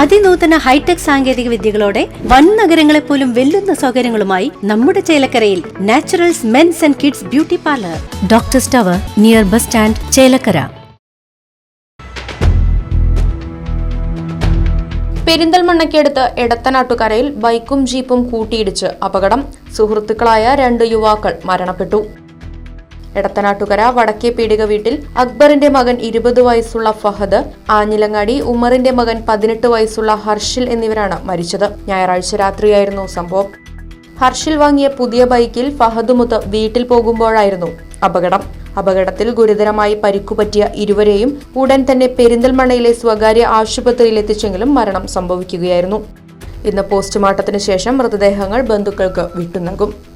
അതിനൂതന hi tech സാങ്കേതിക വിദ്യകളോടെ വൻ നഗരങ്ങളെ പോലും വെല്ലുന്ന സൗകര്യങ്ങളുമായി നമ്മുടെ ചേലക്കരയിൽ naturals mens and kids beauty parlour. Doctor stover near bus stand Chelakkara. പെരിന്തൽമണ്ണയ്ക്കടുത്ത് എടത്തനാട്ടുകരയിൽ ബൈക്കും ജീപ്പും കൂട്ടിയിടിച്ച് അപകടം. സുഹൃത്തുക്കളായ രണ്ട് യുവാക്കൾ മരണപ്പെട്ടു. എടത്തനാട്ടുകര വടക്കേ പീടിക വീട്ടിൽ അക്ബറിന്റെ മകൻ ഇരുപത് വയസ്സുള്ള ഫഹദ് ആഞ്ഞിലങ്ങാടി ഉമറിന്റെ മകൻ പതിനെട്ട് വയസ്സുള്ള ഹർഷിൽ എന്നിവരാണ് മരിച്ചത്. ഞായറാഴ്ച രാത്രിയായിരുന്നു സംഭവം. ഹർഷിൽ വാങ്ങിയ പുതിയ ബൈക്കിൽ ഫഹദുമുത്ത് വീട്ടിൽ പോകുമ്പോഴായിരുന്നു അപകടം. അപകടത്തിൽ ഗുരുതരമായി പരിക്കുപറ്റിയ ഇരുവരെയും ഉടൻ തന്നെ പെരിന്തൽമണ്ണയിലെ സ്വകാര്യ ആശുപത്രിയിൽ എത്തിച്ചെങ്കിലും മരണം സംഭവിക്കുകയായിരുന്നു. ഇന്ന് പോസ്റ്റ്മോർട്ടത്തിന് ശേഷം മൃതദേഹങ്ങൾ ബന്ധുക്കൾക്ക് വിട്ടുനൽകും.